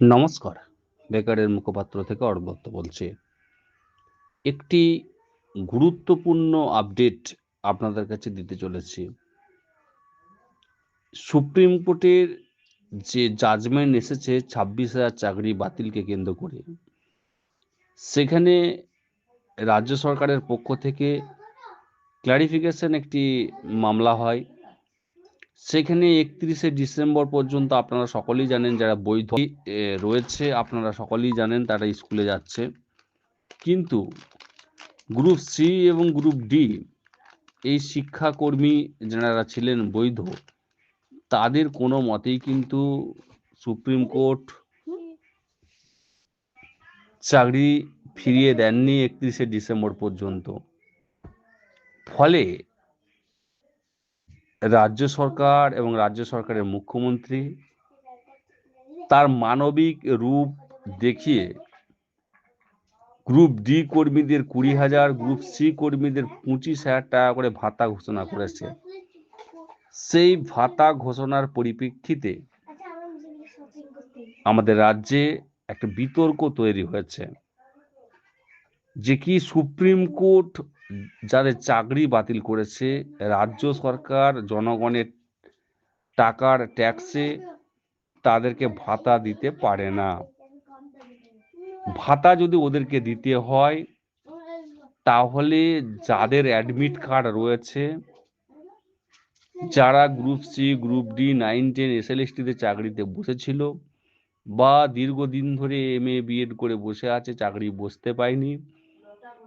নমস্কার। বেকারের মুখপাত্র থেকে অর্বত্ত বলছি। একটি গুরুত্বপূর্ণ আপডেট আপনাদের কাছে দিতে চলেছি। সুপ্রিম কোর্টের যে জাজমেন্ট এসেছে, ছাব্বিশ হাজার চাকরি বাতিলকে কেন্দ্র করে, সেখানে রাজ্য সরকারের পক্ষ থেকে ক্লারিফিকেশন একটি মামলা হয়। সেখানে একত্রিশে ডিসেম্বর পর্যন্ত আপনারা সকলেই জানেন যারা বৈধ রয়েছে, আপনারা সকলেই জানেন তারা স্কুলে যাচ্ছে। কিন্তু গ্রুপ সি এবং গ্রুপ ডি, এই শিক্ষাকর্মী যারা ছিলেন বৈধ, তাদের কোনো মতেই কিন্তু সুপ্রিম কোর্ট চাকরি ফিরিয়ে দেননি একত্রিশে ডিসেম্বর পর্যন্ত। ফলে রাজ্য সরকার এবং রাজ্য সরকারের মুখ্যমন্ত্রী তার মানবিক রূপ দেখিয়ে গ্রুপ ডি কর্মীদের কুড়ি হাজার গ্রুপ সি কর্মীদের পঁচিশ হাজার টাকা করে ভাতা ঘোষণা করেছে। সেই ভাতা ঘোষণার পরিপ্রেক্ষিতে আমাদের রাজ্যে একটা বিতর্ক তৈরি হয়েছে যে কি সুপ্রিম কোর্ট যাদের চাকরি বাতিল করেছে, রাজ্য সরকার জনগণের টাকার ট্যাক্সে তাদেরকে ভাতা দিতে পারে না। ভাতা যদি ওদেরকে দিতে হয়, তাহলে যাদের অ্যাডমিট কার্ড রয়েছে, যারা group C group D nine ten S L চাকরিতে বসেছিল বা দীর্ঘদিন ধরে এম এ বিএড করে বসে আছে, চাকরি বসতে পায়নি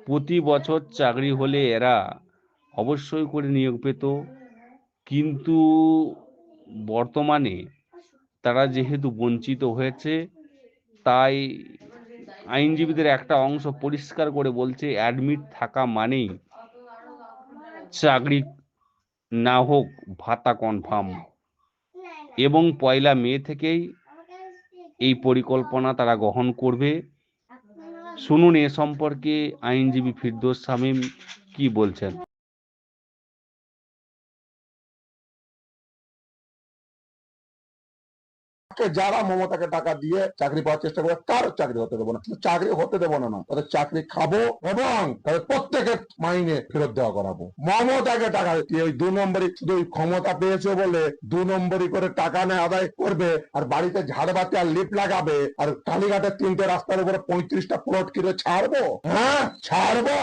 প্রতি বছর চাকরি হলে এরা অবশ্যই করে নিয়োগ পেত। কিন্তু বর্তমানে তারা যেহেতু বঞ্চিত হয়েছে, তাই আইনজীবীদের একটা অংশ পরিষ্কার করে বলছে, অ্যাডমিট থাকা মানেই চাকরি না হোক, ভাতা কনফার্ম এবং পয়লা মে থেকেই এই পরিকল্পনা তারা গ্রহণ করবে। শুনুন এ সম্পর্কে আইনজীবী ফিরদোস শামীম কি বলছেন? যারা মমতাকে টাকা দিয়ে চাকরি পাওয়ার চেষ্টা করে তার চাকরি হতে দেবো না। চাকরি হতে দেবো না না তাদের চাকরি খাব এবং তাদের প্রত্যেকের মাইনে ফেরত দেওয়া করাবো। মমতাকে টাকা দিয়ে ওই দু নম্বরই শুধু ওই ক্ষমতা পেয়েছে বলে দু নম্বরই করে টাকা নেয় আদায় করবে আর বাড়িতে ঝাড়বাতি আর লিপ লাগাবে আর কালীঘাটের তিনটে রাস্তার উপরে পঁয়ত্রিশটা প্লট কিনে ছাড়বো? হ্যাঁ ছাড়বো।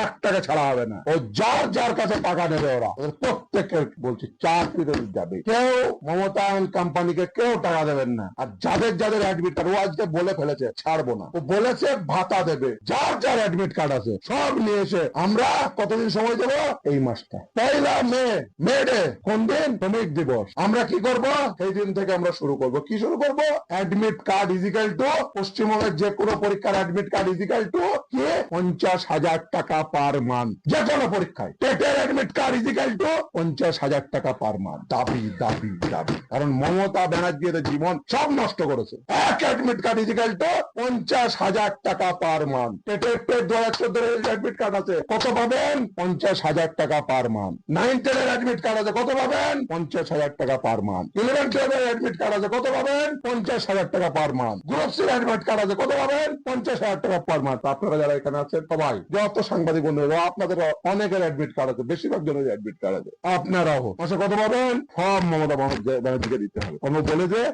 এক টাকা ছাড়া হবে না। ও যার যার কাছে টাকা নেবে ওরা। প্রত্যেকের বলছি চাকরিতে যাবে কেউ মমতায়ন কোম্পানিকে কেউ টাকা দেবেন না। আর যাদের যাদের অ্যাডমিট কার্ড ও আজকে বলে ফেলেছে, ছাড়বো না। ও বলেছে ভাতা দেবে। যার যার অ্যাডমিট কার্ড আছে, সব নিয়ে এসে আমরা কতদিন সময় দেবো? এই মাসটা। পয়লা মে মে ডে, কোন দিন? শ্রমিক দিবস। আমরা কি করব? সেই দিন থেকে আমরা শুরু করব। কি শুরু করব? অ্যাডমিট কার্ড ইজিক্যাল টু পশ্চিমবঙ্গের যে কোনো পরীক্ষার অ্যাডমিট কার্ড ইজিক্যাল টু কি? পঞ্চাশ হাজার টাকা পার মান যে কোনো পরীক্ষায়। টেটের অ্যাডমিট কার্ড ইজিক্যাল টু পঞ্চাশ হাজার টাকা পার মান দাবি দাবি দাবি। কারণ মমতা ব্যানার্জি এদের জীবন সব নষ্ট করেছে। এক অ্যাডমিট কার্ড ইজিক্যাল টু পঞ্চাশ হাজার টাকা পার মান টেটের টেট দু হাজার চোদ্দ অ্যাডমিট কার্ড আছে। কত পাবেন? পঞ্চাশ হাজার টাকা পার মান নাইন টেনের অ্যাডমিট কার্ড আছে, কত পাবেন? পঞ্চাশ হাজার টাকা পার মান ইলেভেন টুয়েলভের অ্যাডমিট কার্ড আছে, কত পাবেন? পঞ্চাশ হাজার টাকা পার মান গ্রুপ সি অ্যাডমিট কার্ড আছে, কত পাবেন? পঞ্চাশ হাজার টাকা পার মান আপনারা যারা এখানে আছেন, সবাই, যত সাংবাদিক বন্ধুরা, আপনাদের অনেকের অ্যাডমিট কার্ড আছে, বেশিরভাগ জনের অ্যাডমিট কার্ড আছে। আপনারাও। মাসে কত পাবেন? সব মমতা ব্যানার্জি- ব্যানার্জিকে দিতে হবে। কোনো বলে যে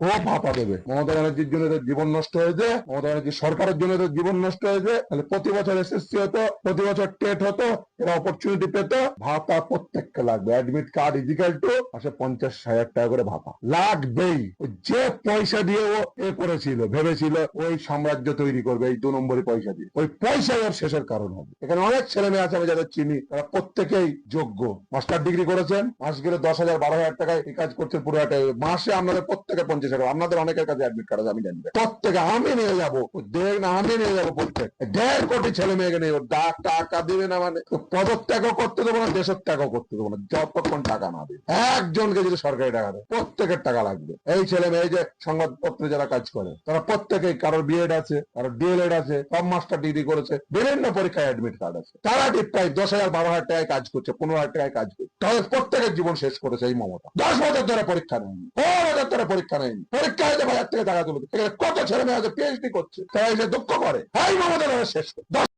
ও ভাতা দেবে। মমতা ব্যানার্জির জন্য জীবন নষ্ট হয়েছে, মমতা ব্যানার্জি সরকারের জন্য জীবন নষ্ট হয়েছে। তাহলে প্রতি বছর এসএসসি হতো, প্রতি বছর টেট হতো, এরা অপরচুনিটি পেত। ভাতা প্রত্যেককে লাগবে। অ্যাডমিট কার্ড ইজিক্যাল টু আসে পঞ্চাশ হাজার টাকা করে ভাতা। লাগবেই। যে পয়সা দিয়ে ও এ করেছিল, ভেবেছিল, ওই সাম্রাজ্য তৈরি করবে, এই দু নম্বরই পয়সা দিয়ে। ওই পয়সাই ওর শেষের কারণ হবে। এখানে অনেক ছেলে মেয়ে আছে, আমি যাদের চিনি, তারা প্রত্যেকেই যোগ্য। মাস্টার ডিগ্রি করেছেন, মাস গেলে দশ হাজার, বারো হাজার টাকায় এই কাজ করছেন পুরো একটা মাসে। আপনাদের প্রত্যেকের পঞ্চাশ হাজার, আপনাদের অনেকের কাছে অ্যাডমিট কার্ড আমি জানি। প্রত্যেকে আমি নিয়ে যাব, দেখ না, আমি নিয়ে যাব প্রত্যেক দেড় কোটি ছেলে মেয়েকে নিয়ে ডাক টাকা দিবে না মানে। পদত্যাগও করতে দেবো না, দেশের ত্যাগও করতে দেবো না, যতক্ষণ টাকা না দেবে। একজনকে যদি সরকারি টাকা দেয়, প্রত্যেকের টাকা লাগবে। এই ছেলে মেয়ে যে সংবাদপত্রে যারা কাজ করে, তারা প্রত্যেকেই কারোর বিএড আছে, কারোর ডিএলএড আছে সব মাস্টার ডিগ্রি করেছে, বিভিন্ন পরীক্ষায় অ্যাডমিট কার্ড আছে। তারা প্রায় দশ হাজার, বারো হাজার টাকায় কাজ করছে, পনেরো হাজার টাকায় কাজ করছে। তাদের প্রত্যেকের জীবন শেষ করেছে এই মমতা। দশ বছর ধরে পরীক্ষা নেয়নি। পনেরো বছর ধরে পরীক্ষা নেয়নি পরীক্ষা হয়েছে বাজার থেকে টাকা তুলে কত ছেলে মেয়ে আছে পিএইচডি করছে, তারা এসে দুঃখ করে। হাই মমতা শেষ।